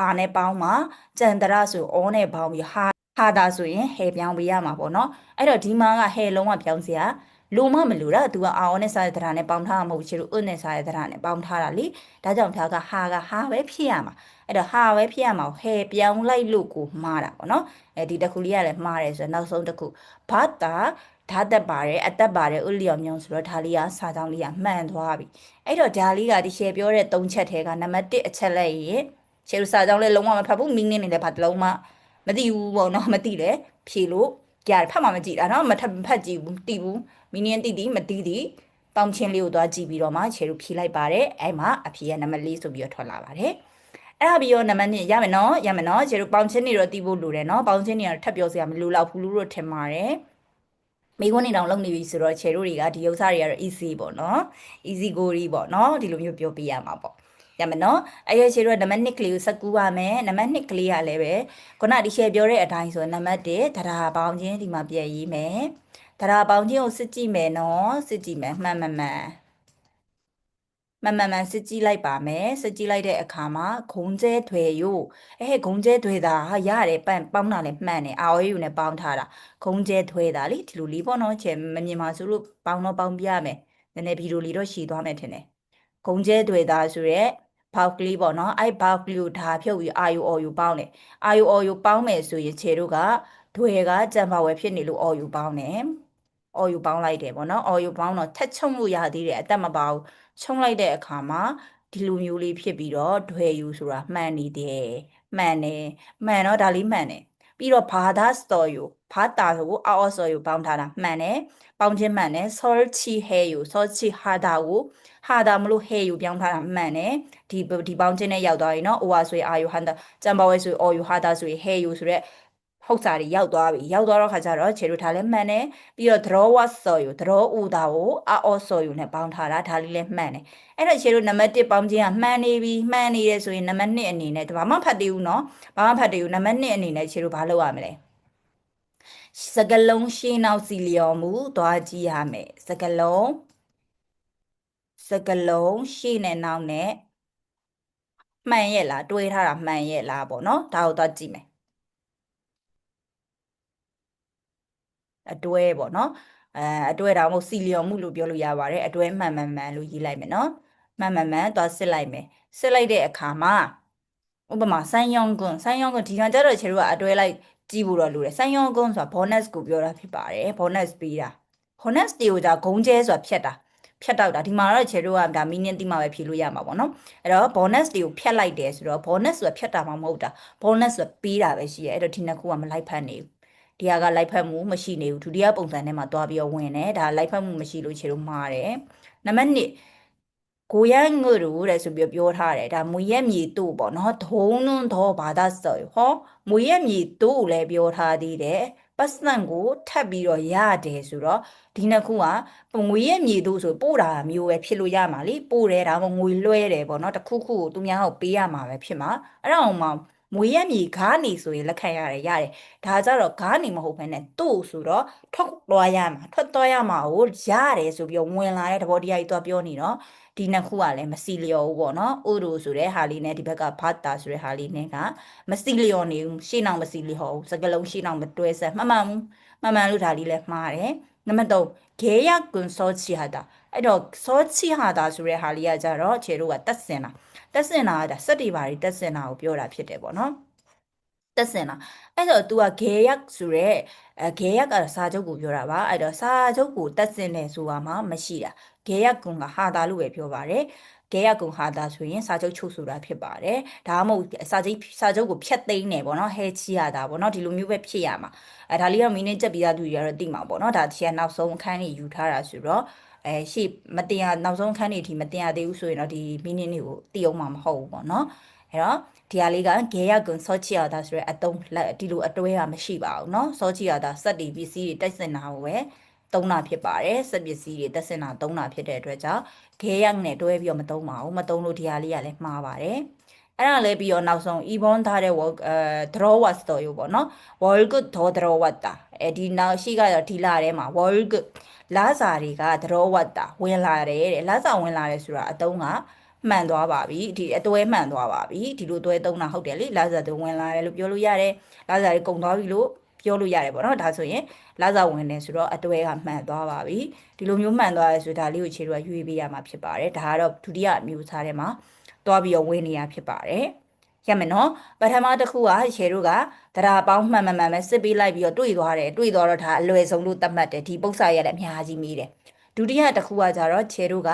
အာနဲ့ပေါင်းမှာကြံတရဆိုအောနဲ့ပေါင်းပြီးဟာဟာတာဆိုရင်ဟဲပြောင်းပေးရမှာပေါ့နော်အဲ့တော့ဒီမှာကဟဲလုံးဝပြောင်းစရာ လိုမမလို့လားသူကအာအောနဲ့စားတဲ့တရားနဲ့ပေါင်းထားမှာမဟုတ်ချေလို့ဥနဲ့စားတဲ့တရားနဲ့ပေါင်းထားတာလေဒါကြောင့်ဒါကဟာကဟာပဲဖြစ်ရမှာအဲ့တော့ဟာပဲဖြစ်ရမှာဟဲပြောင်းလိုက်လို့ကိုမှားတာပေါ့နော်အဲဒီတစ်ခုလေးကလည်းမှားတယ်ဆိုတော့နောက်ဆုံးတစ်ခုဘာတာဓာတ်တက်ပါတယ်အသက်ပါတယ်ဥလျော်မြောင်ဆိုတော့ဒါလေးကစာကြောင်းလေးကမှန်သွားပြီအဲ့တော့ဒါလေးကဒီရှယ်ပြောတဲ့၃ချက်ထဲကနံပါတ်1အချက်လက်ရေရှယ်တို့စာကြောင်းလေးလုံးဝမဖတ်ဘူးမင်းနေနေလည်းဘာတလုံးမှမသိဘူးပေါ့နော်မသိတယ်ဖြေလို့ ကြားဖတ်မှမကြည့်တာနော်မထပ်ဖတ်ကြည့်ဘူးတိဘူးမီနီယန်တိတိမတိတိပေါင်းချင်းလေးကိုသွားကြည့်ပြီးတော့မှခြေတို့ဖြေလိုက်ပါတယ်အဲ့မှာအဖြေကနံပါတ်၄ဆိုပြီးတော့ထွက်လာပါတယ်အဲ့ဒါပြီးတော့နံပါတ်2ရမယ်နော်ရမယ်နော်ခြေတို့ပေါင်းချင်းတွေတော့တီးဖို့လိုတယ်နော်ပေါင်းချင်းတွေကတော့ထပ်ပြောစရာမလိုတော့ဘူးလို့တော့ထင်ပါတယ်မိခွန်းနေတောင်လုပ်နေပြီဆိုတော့ခြေတို့တွေကဒီဥစ္စာတွေကတော့ easy ပေါ့နော် easy go ရီပေါ့နော်ဒီလိုမျိုးပြောပြရမှာပေါ့ ရမယ်နော်အဲ့ရခြေတို့ကနံပါတ်1ကလေးကိုစက်ကူးပါမယ်နံပါတ်2ကလေးကလည်းပဲခုနဒီရှယ်ပြောတဲ့အတိုင်းဆိုနံပါတ်1တရားပေါင်းချင်းဒီမှာပြည့်ရေးမယ်တရားပေါင်းချင်းကိုစစ်ကြည့်မယ်နော်စစ်ကြည့်မယ်မှန်မှန်မှန်မှန်မှန်မှန်စစ်ကြည့်လိုက်ပါမယ်စစ်ကြည့်လိုက်တဲ့အခါမှာဂုံကျဲထွေယို့အဲဂုံကျဲထွေတာဟာရတယ်ပန့်ပေါင်းတာလည်းမှန်တယ်အာဝဲယူနဲ့ပေါင်းထားတာဂုံကျဲထွေတာလေဒီလိုလေးပေါ့နော်ချေမမြင်ပါဆိုလို့ပေါင်းတော့ပေါင်းပြရမယ်နည်းနည်းဗီဒီယိုလေးတော့ရှည်သွားမယ်ထင်တယ် ဂုံကျဲထွေတာဆိုရက်ဘောက်ကလေးပေါ့နော်အဲ့ဘောက်ကလေးကိုဓာဖြုတ်ပြီးအာယူအော်ယူပေါင်းတယ်အာယူအော်ယူပေါင်းမယ်ဆိုရင်ခြေတို့ကဒွေကကြံပါဝယ်ဖြစ်နေလို့အော်ယူပေါင်းတယ်အော်ယူပေါင်းလိုက်တယ်ပေါ့နော်အော်ယူပေါင်းတော့ထက်ချုံလို့ရသေးတယ်အသက်မပါဘူးချုံလိုက်တဲ့အခါမှာဒီလိုမျိုးလေးဖြစ်ပြီးတော့ဒွေယူဆိုတာမှန်နေတယ်မှန်တယ်မှန်တော့ဒါလေးမှန်တယ် ပြီးတော့ဘာသာစတော်ယူဘာတာကိုအော်အော်စော်ယူပေါင်းထားတာမှန်တယ်ပေါင်းခြင်းမှန်တယ် sol chi he ယူ sol chi ha da ကိုဟာတာမလို့ he ယူပြောင်းထားတာမှန်တယ်ဒီဒီပေါင်းခြင်းနဲ့ရောက်သွားရင်เนาะ over ဆိုရင် are you handa ကြံပါဝဲဆိုရင် or you hada ဆိုရင် he ယူဆိုရက် ဟုတ်စာတွေရောက်သွားပြီရောက်သွားတော့ခါကျတော့ခြေတို့ထားလဲမှန်တယ်ပြီးတော့ draw what ဆိုယူ draw ဥတာကို a ဆိုယူနဲ့ပေါင်းထားတာဒါလေးလည်းမှန်တယ်အဲ့တော့ခြေတို့နံပါတ်1ပေါင်းခြင်းကမှန်နေပြီမှန်နေတယ်ဆိုရင်နံပါတ်2အနေနဲ့ဘာမှဖတ်သေးဘူးเนาะဘာမှဖတ်သေးဘူးနံပါတ်2အနေနဲ့ခြေတို့ဘာလုပ်ရမလဲစကလုံးရှင်းနောက်စီလျော်မှုသွားကြည့်ရမယ်စကလုံးစကလုံးရှင်းနဲ့နောက်နဲ့မှန်ရဲ့လားတွေးထားတာမှန်ရဲ့လားပေါ့เนาะဒါကိုသွားကြည့်မယ် အတွဲပေါ့နော်အဲအတွဲဒါမှမဟုတ်စီလျော်မှုလို့ပြောလို့ရပါတယ်အတွဲမှန်မှန်မှန်လို့ရေးလိုက်မယ်နော်မှန်မှန်မှန်သွားစစ်လိုက်မယ်စစ်လိုက်တဲ့အခါမှာဥပမာဆိုင်းယောင်ကွန်းဆိုင်းယောင်ကွန်းဒီကံကြတော့ခြေတို့ကအတွဲလိုက်ကြည့်ဖို့တော့လိုတယ်ဆိုင်းယောင်ကွန်းဆိုတာ bonus ကိုပြောတာဖြစ်ပါတယ် bonus ပေးတာ bonus တွေကိုじゃဂုံကျဲဆိုတာဖြတ်တာဖြတ်တော့တာဒီမှာတော့ခြေတို့ကဒါမီနင်းတိမှာပဲဖြေလို့ရမှာပေါ့နော်အဲ့တော့ bonus တွေကိုဖြတ်လိုက်တယ်ဆိုတော့ bonus ဆိုတာဖြတ်တာမှမဟုတ်တာ bonus ဆိုတာပေးတာပဲရှိရဲအဲ့တော့ဒီနှစ်ခုကမလိုက်ဖက်နေဘူး ဒီဟာကလိုက်ဖက်မှုမရှိနေဘူးဒုတိယပုံစံထဲမှာသွားပြီးတော့ဝင်တယ်ဒါလိုက်ဖက်မှုမရှိလို့ခြေတို့မှားတယ်နံပါတ်1ကိုရငုရတဲ့ဆိုပြီးပြောထားတယ်ဒါမွေရက်မြေတို့ပေါ့နော်ဒုံနွန်းတော့ဘာသာစောဟောမွေရက်မြေတို့လည်းပြောထားသေးတယ်ပတ်စံကိုထပ်ပြီးတော့ရတယ်ဆိုတော့ဒီနှစ်ခုကငွေရဲ့မြေတို့ဆိုပို့တာမျိုးပဲဖြစ်လို့ရမှာလေပို့တယ်ဒါမှငွေလွှဲတယ်ပေါ့နော်တစ်ခုခုကိုသူများကိုပေးရမှာပဲဖြစ်မှာအဲ့ဒါအောင်မှ မွေရက်မြေခါနေဆိုရင်လက်ခံရတယ်ရတယ်ဒါကြတော့ခါနေမဟုတ်ဘဲနဲ့တို့ဆိုတော့ထွက်သွားရမှာထွက်သွားရမှာကိုရတယ်ဆိုပြီးဝင်လာတဲ့သဘောတရားကြီးသွားပြောနေတော့ဒီနှစ်ခုကလည်းမစီလျော်ဘူးပေါ့နော်ဥဒိုဆိုတဲ့ဟာလေးနဲ့ဒီဘက်ကဘတ်တာဆိုတဲ့ဟာလေးနဲ့ကမစီလျော်နေဘူးရှေ့နောက်မစီလျော်ဘူးစကလုံးရှေ့နောက်မတွဲဆက်မှန်မှန်ဘူးမှန်မှန်လို့ဒါလေးလည်းမှားတယ်နံပါတ်3ဂေယကွန်စောချီဟာတာ အဲ့တော့စောချီဟာတာဆိုတဲ့ဟာလေးကကြတော့ခြေတို့ကတက်စင်တာတက်စင်တာကဒါစက်တွေပါတွေတက်စင်တာကိုပြောတာဖြစ်တယ်ပေါ့နော်တက်စင်တာအဲ့တော့ तू ကဂေရက်ဆိုရဲအဲဂေရက်ကစာချုပ်ကိုပြောတာပါအဲ့တော့စာချုပ်ကိုတက်စင်တယ်ဆိုတာမှမရှိတာဂေရက်ကွန်ကဟာတာလို့ပဲပြောပါတယ်ဂေယကုံဟာတာဆိုရင်စာချုပ်ချုပ်ဆိုတာဖြစ်ပါတယ်ဒါမှမဟုတ်စာချုပ်စာချုပ်ကိုဖျက်သိမ်းတယ်ပေါ့နော်ဟဲချီရတာပေါ့နော်ဒီလိုမျိုးပဲဖြစ်ရမှာအဲဒါလေးကမင်းနဲ့ကြက်ပြီးသားသူတွေကတော့သိမှာပေါ့နော်ဒါဒီကနောက်ဆုံးအခန်းကြီးယူထားတာဆိုတော့ အဲရှေ့မတင်ရနောက်ဆုံးအခန်းကြီးအထိမတင်ရသေးဘူးဆိုရင်တော့ဒီမင်းနင်းတွေကိုတည်အောင်မှာမဟုတ်ဘူးပေါ့နော်အဲ့တော့ဒီဟာလေးကဂေယကွန်စောချီရတာဆိုရဲအတုံးဒီလိုအတွဲကမရှိပါဘူးเนาะစောချီရတာစက်တီပစ္စည်းတွေတိုက်စင်တာကိုပဲသုံးတာဖြစ်ပါတယ်စက်ပစ္စည်းတွေတက်စင်တာသုံးတာဖြစ်တဲ့အတွက်ကြောင့်ခဲရက်နဲ့တွဲပြီးတော့မသုံးပါဘူးမသုံးလို့ဒီဟာလေးကလည်းမှားပါတယ်အဲ့ဒါလည်းပြီးတော့နောက်ဆုံး e-bond ထားတဲ့ work အဲ draw was တော့ရောပေါ့နော် work draw draw was တာအဲဒီနောက်ရှိကတော့ဒီလာထဲမှာ work လာစာတွေက draw was တာဝင်လာတယ်တဲ့လာစာဝင်လာတယ်ဆိုတာအတုံးကမှန်သွားပါပြီဒီအတွဲမှန်သွားပါပြီဒီလိုတွဲသုံးတာဟုတ်တယ်လေလာစာတွေဝင်လာတယ်လို့ပြောလို့ရတယ်လာစာတွေကုန်သွားပြီလို့ပြောလို့ရတယ်ပေါ့နော်ဒါဆိုရင်လာစာဝင်နေဆိုတော့အတွဲကမှန်သွားပါပြီဒီလိုမျိုးမှန်သွားရဲဆိုဒါလေးကိုခြေတော့ရွေးပေးရမှာဖြစ်ပါတယ်ဒါကတော့ဒုတိယအမျိုးသားထဲမှာသွားပြီးတော့ဝင်နေရဖြစ်ပါတယ် ရမယ်နော်ပထမတစ်ခုကခြေတို့ကတရားပေါင်းမှန်မှန်မှန်ပဲစစ်ပေးလိုက်ပြီးတော့တွေ့သွားတယ်တွေ့သွားတော့ဒါအလွယ်ဆုံးလို့သတ်မှတ်တယ်ဒီပု္ပ္ပစာရလည်းအများကြီးမိတယ်ဒုတိယတစ်ခုကကြတော့ခြေတို့က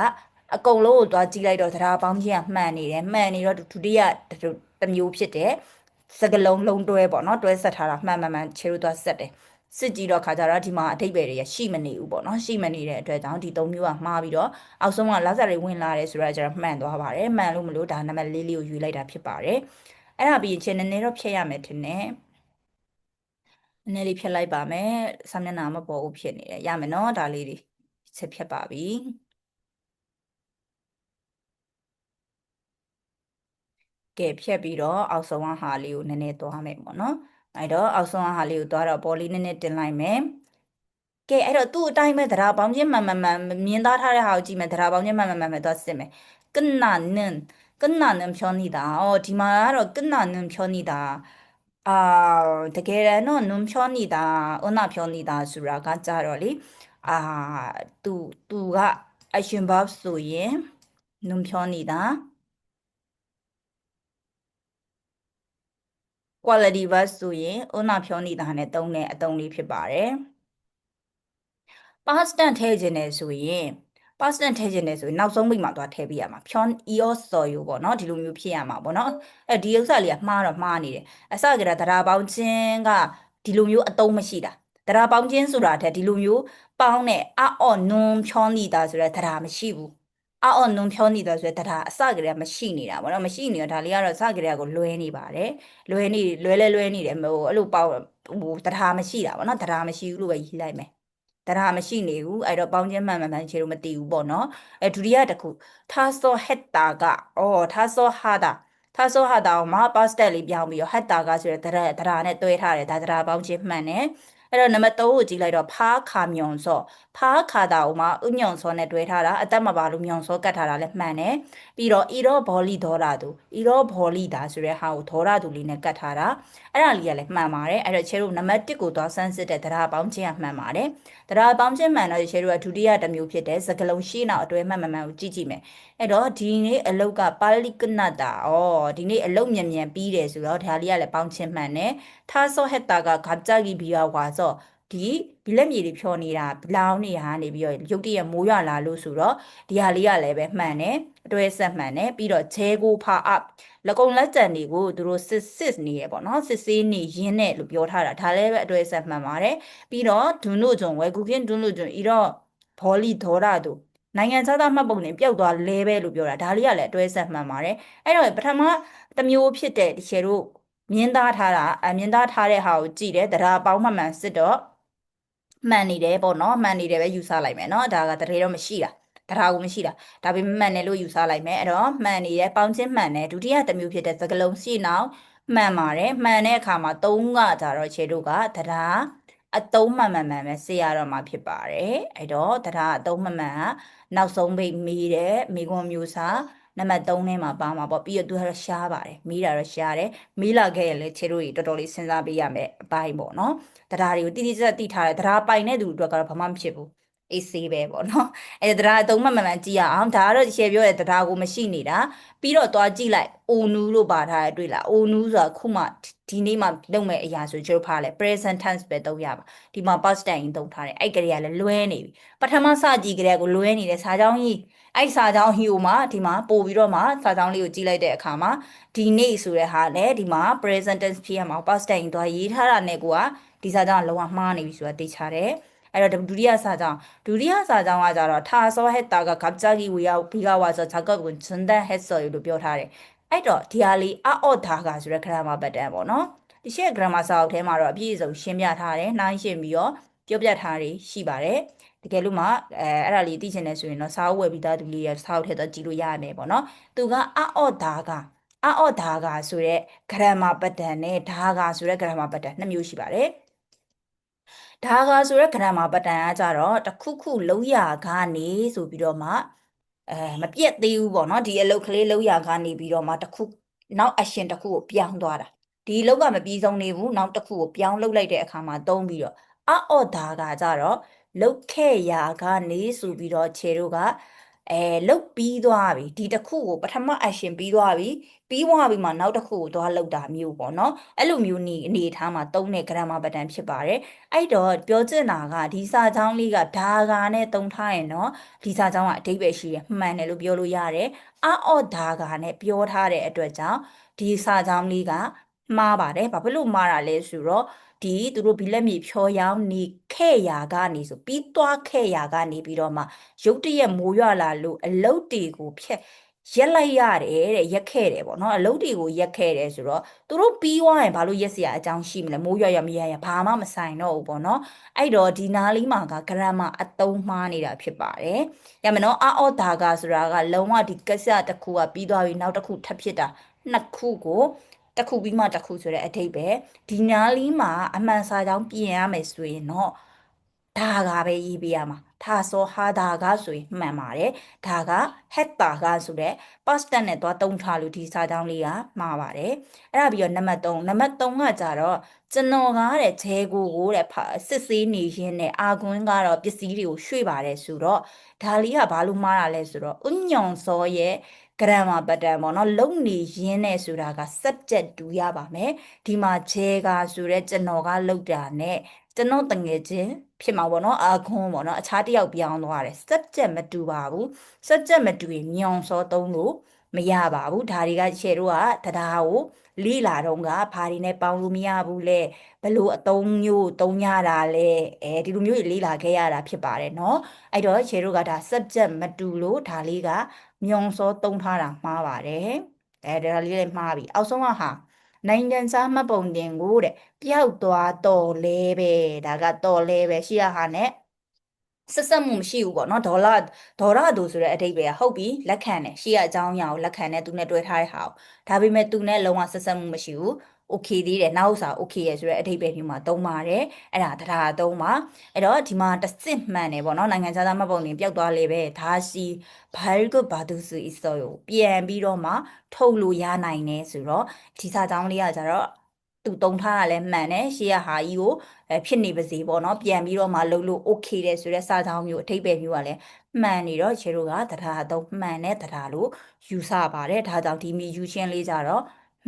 အကုန်လုံးကိုသွားကြည့်လိုက်တော့တရားပေါင်းချင်းကမှန်နေတယ်မှန်နေတော့ဒုတိယတစ်မျိုးဖြစ်တယ်စကလုံးလုံးတွဲပေါ့နော်တွဲဆက်ထားတာမှန်မှန်မှန်ခြေတို့သွားဆက်တယ် စစ်ကြည့်တော့ခါကြတော့ဒီမှာအထိပ္ပယ်တွေကရှိမနေဘူးပေါ့နော်ရှိမနေတဲ့အတွက်ကြောင့်ဒီ၃မျိုးကမှားပြီးတော့အောက်ဆုံးကလာဇာတွေဝင်လာတယ်ဆိုတော့ကျတော့မှန်သွားပါတယ်မှန်လို့မလို့ဒါနံပါတ်၄လေးကိုယူလိုက်တာဖြစ်ပါတယ်အဲ့ဒါပြီးရင်ချင်းနည်းနည်းတော့ဖြည့်ရမယ်ထင်တယ်နည်းနည်းလေးဖြတ်လိုက်ပါမယ်စာမျက်နှာမပေါ်ဘူးဖြစ်နေတယ်ရမယ်နော်ဒါလေးတွေချက်ဖြတ်ပါပြီကဲဖြတ်ပြီးတော့အောက်ဆုံးကဟာလေးကိုနည်းနည်းသွားမယ်ပေါ့နော် အဲ့တော့အောက်ဆုံးဟာလေးကိုသွားတော့ပေါ်လေးနည်းနည်းတင်လိုက်မယ်ကဲအဲ့တော့သူ့အတိုင်းပဲသဒ္ဓါပေါင်းချင်းမှန်မှန်မှန်မြင်သားထားတဲ့ဟာကိုကြည့်မယ်သဒ္ဓါပေါင်းချင်းမှန်မှန်မှန်ပဲသွားစစ်မယ်ကနနန်ကနနန်ပြောနေတာအော်ဒီမှာကတော့ကနနန်ပြောနေတာအာတကယ်တော့နွန်ပြောနေတာဥနာပြောနေတာဆိုတာကကြတော့လေအာသူသူကအရှင်ဘောက်ဆိုရင်နွန်ပြောနေတာ quality verb ဆိုရင်ဥနာဖြောနေတာနဲ့သုံးတဲ့အသုံးလေးဖြစ်ပါတယ် past tense ထည့်ခြင်းနဲ့ဆိုရင် past tense ထည့်ခြင်းနဲ့ဆိုရင်နောက်ဆုံးမိတ်မှာသွားထည့်ပြရမှာဖြော eo စော်ယူပေါ့နော်ဒီလိုမျိုးဖြစ်ရမှာပေါ့နော်အဲဒီဥစ္စာလေးကမှားတော့မှားနေတယ်အစကတည်းကတရားပေါင်းခြင်းကဒီလိုမျိုးအသုံးမရှိတာတရားပေါင်းခြင်းဆိုတာတဲ့ဒီလိုမျိုးပေါင်းတဲ့အအော့နွန်ဖြောနေတာဆိုတဲ့တရားမရှိဘူး အော်နုံဖြောနေတာဆိုတဲ့တရားအစကတည်းကမရှိနေတာဗောနော်မရှိနေတာဒါလေးကတော့အစကတည်းကကိုလွဲနေပါတယ်လွဲနေလွဲလဲလွဲနေတယ်ဟိုအဲ့လိုပေါ့ဟိုတရားမရှိတာဗောနော်တရားမရှိဘူးလို့ပဲရေးလိုက်မယ်တရားမရှိနေဘူးအဲ့တော့ပေါင်းချင်းမှန်မှန်မှန်ချေလို့မသိဘူးပေါ့နော်အဲဒုတိယတစ်ခုထားစောဟက်တာကအော်ထားစောဟာတာထားစောဟာတာကိုမှာပါစတက်လေးပြောင်းပြီးတော့ဟက်တာကဆိုတဲ့တရားတရားနဲ့တွဲထားတယ်ဒါတရားပေါင်းချင်းမှန်တယ် အဲ့တော့နံပါတ်3ကိုကြည့်လိုက်တော့ဖားခါမြုံစော့ဖားခါတာဥမှာဥညုံစောနဲ့တွဲထားတာအသက်မပါလို့မြုံစောကတ်ထားတာလည်းမှန်တယ်ပြီးတော့ဤတော့ဘောလီဒေါ်လာသူဤတော့ဘောလီတာဆိုတဲ့ဟာကိုဒေါ်လာသူလေးနဲ့ကတ်ထားတာအဲ့ဒါလေးကလည်းမှန်ပါတယ်အဲ့တော့ချေတို့နံပါတ်1ကိုသွားဆန်းစစ်တဲ့တရားပေါင်းခြင်းကမှန်ပါတယ်တရားပေါင်းခြင်းမှန်တော့ချေတို့ကဒုတိယတစ်မျိုးဖြစ်တဲ့စကလုံးရှိနောက်အတွဲမှန်မှန်မှန်ကိုကြည့်ကြည့်မယ်အဲ့တော့ဒီနေ့အလုတ်ကပါဠိကနတာဩဒီနေ့အလုတ်မြန်မြန်ပြီးတယ်ဆိုတော့ဒါလေးကလည်းပေါင်းခြင်းမှန်တယ် ထားစောဟက်တာကဂပ်ကြကြီးဘီယာဝါစောဒီဘီလက်မြေတွေဖြောနေတာလောင်းနေဟာနေပြီးတော့ရုတ်တရက်မိုးရွာလာလို့ဆိုတော့ဒီဟာလေးကလည်းပဲမှန်တယ်အတွဲဆက်မှန်တယ်ပြီးတော့ဂျဲကိုဖာအပ်လကုံလက်ကြံတွေကိုသူတို့စစ်စစ်နေရပေါ့နော်စစ်ဆေးနေရင်းနဲ့လို့ပြောထားတာဒါလည်းပဲအတွဲဆက်မှန်ပါတယ်ပြီးတော့ဒွန်းတို့ဂျုံဝဲကုကင်းဒွန်းတို့ဂျုံဤတော့ဘောလီဒေါ်ရတို့နိုင်ငံခြားသားမှတ်ပုံနဲ့ပျောက်သွားလဲပဲလို့ပြောတာဒါလေးကလည်းအတွဲဆက်မှန်ပါတယ်အဲ့တော့ပထမတစ်မျိုးဖြစ်တဲ့ဒီချေတို့ မြင်းသားထားတာအမြင်းသားထားတဲ့ဟာကိုကြည့်တယ်တရားပေါင်းမှမှန်စစ်တော့မှန်နေတယ်ပေါ့နော်မှန်နေတယ်ပဲယူဆလိုက်မယ်နော်ဒါကတရေတော့မရှိတာတရားကိုမရှိတာဒါပေမဲ့မှန်တယ်လို့ယူဆလိုက်မယ်အဲ့တော့မှန်နေတယ်ပေါင်းချင်းမှန်တယ်ဒုတိယတစ်မျိုးဖြစ်တဲ့သကလုံးရှိနောက်မှန်ပါတယ်မှန်တဲ့အခါမှာ၃ကကြတော့ခြေတို့ကတရားအတုံးမှန်မှန်မှန်ပဲဆေးရတော့မှာဖြစ်ပါတယ်အဲ့တော့တရားအတုံးမှန်မှန်ကနောက်ဆုံးပိတ်မီးတဲ့မိခွန်မျိုးစား နံပါတ်3ထဲမှာပါမှာပေါ့ပြီးတော့သူကတော့ရှားပါတယ်မီးတာတော့ရှားတယ်မီးလာခဲ့ရင်လည်းခြေတို့ကြီးတော်တော်လေးစဉ်းစားပေးရမယ်အပိုင်းပေါ့နော်တရားတွေကိုတိတိကျကျသိထားတယ်တရားပိုင်တဲ့သူအတွက်ကတော့ဘာမှမဖြစ်ဘူး အေးဆေးပဲပေါ့နော်အဲတရားအသုံးမှမှန်မှန်ကြည့်ရအောင်ဒါကတော့ရှယ်ပြောတဲ့တရားကိုမရှိနေတာပြီးတော့သွားကြည့်လိုက်အိုနူးလို့ပါထားရတွေ့လားအိုနူးဆိုတာခုမှဒီနေ့မှလုပ်မဲ့အရာဆိုကျတို့ဖားလဲ present tense ပဲသုံးရပါဒီမှာ past tense သုံးထားတယ်အဲ့ကလေးကလည်းလွဲနေပြီပထမစကြည့်ကြတဲ့ကိုလွဲနေတဲ့စာကြောင်းကြီးအဲ့စာကြောင်းဟီယိုမှာဒီမှာပို့ပြီးတော့မှစာကြောင်းလေးကိုကြည့်လိုက်တဲ့အခါမှာဒီနေ့ဆိုတဲ့ဟာနဲ့ဒီမှာ present tense ဖြစ်ရမှာ past tense သွားရေးထားတာနဲ့ကိုကဒီစာကြောင်းကလုံးဝမှားနေပြီဆိုတာသိချတယ် အဲ့တော့ဒုတိယစာကြောင်းဒုတိယစာကြောင်းကကြတော့ထာဆောဟက်တာကကပ်ချာဂီဝီယောဘီကဝါဆိုဂျာကော့ကွန်ချွန်ဒန်ဟက်ဆောလို့ပြောထားတယ်အဲ့တော့ဒီဟာလေးအော့ဒါကဆိုတဲ့ grammar pattern ပေါ့နော်ဒီရှက် grammar စာအုပ်ထဲမှာတော့အပြည့်အစုံရှင်းပြထားတယ်နှိုင်းရှင်းပြီးတော့ပြောပြထားတယ်ရှိပါတယ်တကယ်လို့မှအဲအဲ့ဒါလေးသိချင်တယ်ဆိုရင်တော့စာအုပ်ဝယ်ပြီးသားသူလေးရစာအုပ်ထဲတော့ကြည့်လို့ရရမယ်ပေါ့နော်သူကအော့ဒါကအော့ဒါကဆိုတဲ့ grammar pattern နဲ့ဒါကဆိုတဲ့ grammar pattern နှစ်မျိုးရှိပါတယ် ဒါကဆိုတဲ့ grammar pattern ကကြတော့တစ်ခုခုလုံးရကနေဆိုပြီးတော့မှအဲမပြတ်သေးဘူးပေါ့နော်ဒီအလုပ်ကလေးလုံးရကနေပြီးတော့မှတစ်ခုနောက် action တစ်ခုကိုပြောင်းသွားတာဒီအလုပ်ကမပြီးဆုံးနေဘူးနောက်တစ်ခုကိုပြောင်းလုပ်လိုက်တဲ့အခါမှာသုံးပြီးတော့အော့ဒါကကြတော့လုတ်ခဲ့ရာကနေဆိုပြီးတော့ခြေတို့က အဲလုတ်ပြီးသွားပြီဒီတစ်ခုကိုပထမ action ပြီးသွားပြီပြီးသွားပြီမှနောက်တစ်ခုကိုသွားလုတ်တာမျိုးပေါ့နော်အဲ့လိုမျိုးနေအနေထားမှာသုံးတဲ့ grammar pattern ဖြစ်ပါတယ်အဲ့တော့ပြောချင်တာကဒီစာကြောင်းလေးကဒါကာနဲ့သုံးထားရင်တော့ဒီစာကြောင်းကအဓိပ္ပာယ်ရှိရမှန်တယ်လို့ပြောလို့ရတယ်အော့ဒါကာနဲ့ပြောထားတဲ့အတွက်ကြောင့်ဒီစာကြောင်းလေးကမှားပါတယ်ဘာဖြစ်လို့မှားတာလဲဆိုတော့ ဒီသူတို့ဘီလက်မြေဖြောရောင်းနေခဲ့ရာကနေဆိုပြီးသွားခဲ့ရာကနေပြီးတော့မှရုတ်တရက်မိုးရွာလာလို့အလုတ်တွေကိုဖြက်ရက်လိုက်ရတယ်တဲ့ရက်ခဲ့တယ်ပေါ့နော်အလုတ်တွေကိုရက်ခဲ့တယ်ဆိုတော့သူတို့ပြီးသွားရင်ဘာလို့ရက်စရာအကြောင်းရှိမလဲမိုးရွာရမရရဘာမှမဆိုင်တော့ဘူးပေါ့နော်အဲ့တော့ဒီနားလေးမှာကဂရမအတုံးမှားနေတာဖြစ်ပါတယ်ရမယ်နော်အာအော်ဒါကဆိုတာကလုံးဝဒီကက်ဆက်တစ်ခုကပြီးသွားပြီနောက်တစ်ခုထပ်ဖြစ်တာနှစ်ခုကို တစ်ခုပြီးမှတစ်ခုဆိုတဲ့အထိပ္ပယ်ဒီနားလေးမှာအမှန်စာကြောင်းပြင်ရမယ်ဆိုရင်တော့ဒါကပဲရေးပေးရမှာဒါဆိုဟာဒါကဆိုရင်မှန်ပါတယ်ဒါက hectare ကဆိုတဲ့ past tense နဲ့သွားတုံးထားလို့ဒီစာကြောင်းလေးကမှားပါတယ်အဲ့ဒါပြီးတော့နံပါတ်3နံပါတ်3ကကြတော့ကျွန်တော်ကတဲ့ဂျဲကိုကိုတဲ့စစ်ဆေးနေရင်းနဲ့အာကွန်းကတော့ပစ္စည်းတွေကိုရွှေ့ပါတယ်ဆိုတော့ဒါလေးကဘာလို့မှားတာလဲဆိုတော့ဥညုံစောရဲ့ grammar pattern ပေါ့နော်လုံနေရင်းနဲ့ဆိုတာက subject တူရပါမယ်ဒီမှာဂျဲကဆိုတဲ့ကျွန်တော်ကလောက်တာနဲ့ကျွန်တော်တငယ်ချင်းဖြစ်မှာပေါ့နော်အာခွန်းပေါ့နော်အခြားတစ်ယောက်ပြောင်းသွားတယ် subject မတူပါဘူး subject မတူရင်ညောင်စောသုံးလို့မရပါဘူးဒါတွေကရှယ်တို့ကတရားကိုလိလာတော့ကဘာတွေနဲ့ပေါင်းလို့မရဘူးလဲဘလို့အသုံးမျိုးသုံးရတာလဲအဲဒီလိုမျိုးလေးလာခဲ့ရတာဖြစ်ပါတယ်เนาะအဲ့တော့ရှယ်တို့ကဒါ subject မတူလို့ဒါလေးက ညောင်စောသုံးထားတာမှားပါတယ်အဲဒါလေးလည်းမှားပြီအောက်ဆုံးကဟာနိုင်ငံစားမှတ်ပုံတင်ကိုတဲ့ပျောက်သွားတော်လဲပဲဒါကတော်လဲပဲရှိရဟာနဲ့ဆက်ဆက်မှုမရှိဘူးပေါ့နော်ဒေါ်လာဒေါ်လာတို့ဆိုတဲ့အဓိပ္ပာယ်ဟုတ်ပြီလက်ခံတယ်ရှေ့ကအကြောင်းအရာကိုလက်ခံတယ်သူနဲ့တွဲထားတဲ့ဟာကိုဒါပေမဲ့သူနဲ့လုံးဝဆက်ဆက်မှုမရှိဘူး okay သေးတယ်နောက်ဥစား okay ရဆိုတဲ့အဓိပ္ပာယ်မျိုးမှာသုံးပါတယ်အဲ့ဒါတရားသုံးပါအဲ့တော့ဒီမှာတစ်စစ်မှန်တယ်ပေါ့နော်နိုင်ငံခြားသားမှတ်ပုံတင်ပျောက်သွားလေပဲဒါစီဘာလ်ကဘာဒုစအစောကိုပြန်ပြီးတော့မှထုတ်လို့ရနိုင်တယ်ဆိုတော့ဒီစာကြောင်းလေးကကြတော့သူတုံထားတာလည်းမှန်တယ်ရှေ့ကဟာကြီးကိုဖြစ်နေပါစေပေါ့နော်ပြန်ပြီးတော့မှလှုပ်လို့ okay တယ်ဆိုတဲ့စာကြောင်းမျိုးအထိပ္ပယ်မျိုးကလည်းမှန်နေတော့ခြေတို့ကတရားတော့မှန်တဲ့တရားလို့ယူဆပါတယ်ဒါကြောင့်ဒီမီယူရှင်းလေးကြတော့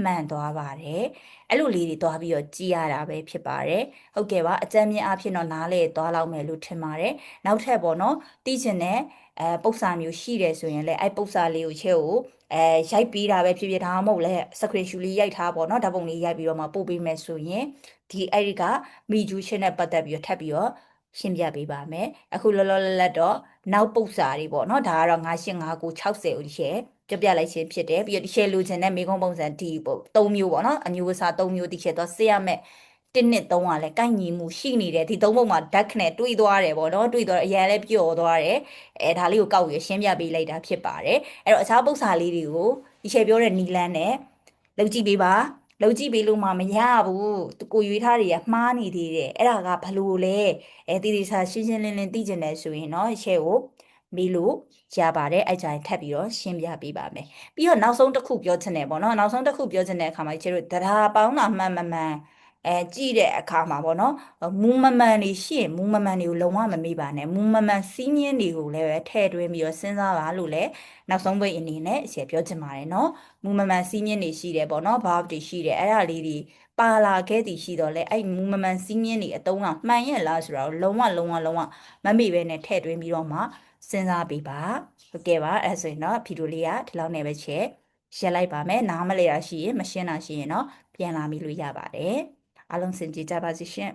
မှန်သွားပါတယ်အဲ့လိုလေးတွေသွားပြီးတော့ကြည်ရတာပဲဖြစ်ပါတယ်ဟုတ်ကဲ့ပါအကြမ်းမြင့်အဖြစ်တော့နားလေသွားလောက်မယ်လို့ထင်ပါတယ်နောက်ထပ်ပေါ့နော်တီးချင်တဲ့အဲပု္ပ္ပစာမျိုးရှိတယ်ဆိုရင်လည်းအဲ့ပု္ပ္ပစာလေးကိုချဲ့ကိုအဲရိုက်ပေးတာပဲဖြစ်ဖြစ်ဒါမှမဟုတ်လဲစခရင်ရှူလေးရိုက်ထားပေါ့နော်ဓာတ်ပုံလေးရိုက်ပြီးတော့မှပို့ပေးမယ်ဆိုရင်ဒီအဲ့ဒီကမီဂျူးရှင်းနဲ့ပတ်သက်ပြီးတော့ထပ်ပြီးတော့ရှင်းပြပေးပါမယ်အခုလောလောလတ်လတ်တော့နောက်ပု္ပ္ပစာတွေပေါ့နော်ဒါကတော့98560ကိုရှယ် ပြပြလိုက်ခြင်းဖြစ်တယ်ပြီးတော့ဒီ share လိုချင်တဲ့မိကုံးပုံစံဒီပေါ့၃မျိုးပေါ့နော်အမျိုးအစား၃မျိုးဒီ share တော့ဆေးရမယ်တစ်နှစ်သုံးကလည်းကိုက်ညီမှုရှိနေတယ်ဒီသုံးပုံမှာဓာတ်ခနဲ့တွေးသွားတယ်ပေါ့နော်တွေးသွားအရင်လည်းပျော်သွားတယ်အဲဒါလေးကိုကောက်ပြီးရှင်းပြပေးလိုက်တာဖြစ်ပါတယ်အဲ့တော့အခြားပု္ပ္ပစာလေးတွေကိုဒီ share ပြောတဲ့နီလန်းနဲ့လုပ်ကြည့်ပေးပါလုံကြည့်ပေးလို့မှမရဘူးကိုရွေးထားတွေကမှားနေသေးတယ်အဲ့ဒါကဘလို့လဲအဲတည်တည်ဆာရှင်းရှင်းလင်းလင်းသိကျင်တယ်ဆိုရင်เนาะရှဲကို မေးလို့ရပါတယ်အဲ့ကြရင်ထပ်ပြီးတော့ရှင်းပြပေးပါမယ်ပြီးတော့နောက်ဆုံးတစ်ခုပြောချင်တယ်ပေါ့နော်နောက်ဆုံးတစ်ခုပြောချင်တဲ့အခါမှာကျတို့တရားပေါင်းတာမှန်မှန်မှန်အဲကြည့်တဲ့အခါမှာပေါ့နော်မူမမှန်နေရှိရင်မူမမှန်တွေကိုလုံးဝမမေ့ပါနဲ့မူမမှန်စီးမြင်းတွေကိုလည်းပဲထည့်သွင်းပြီးတော့စဉ်းစားပါလို့လည်းနောက်ဆုံးပိတ်အနေနဲ့ရှယ်ပြောချင်ပါတယ်နော်မူမမှန်စီးမြင်းတွေရှိတယ်ပေါ့နော် verb တွေရှိတယ်အဲ့ဒါလေးတွေပါလာခဲ့သည်ရှိတော့လေအဲ့မူမမှန်စီးမြင်းတွေအတုံးကမှန်ရဲ့လားဆိုတော့လုံးဝလုံးဝလုံးဝမမေ့ပဲနဲ့ထည့်သွင်းပြီးတော့မှ စဉ်းစားပေးပါဟုတ်ကဲ့ပါအဲ့ဆိုရင်တော့ဗီဒီယိုလေးကဒီလောက်နဲ့ပဲချက်ရက်လိုက်ပါမယ်နားမလဲတာရှိရင်မရှင်းတာရှိရင်တော့ပြန်လာမိလို့ရပါတယ်အားလုံးစင်ကြကြပါစေရှင်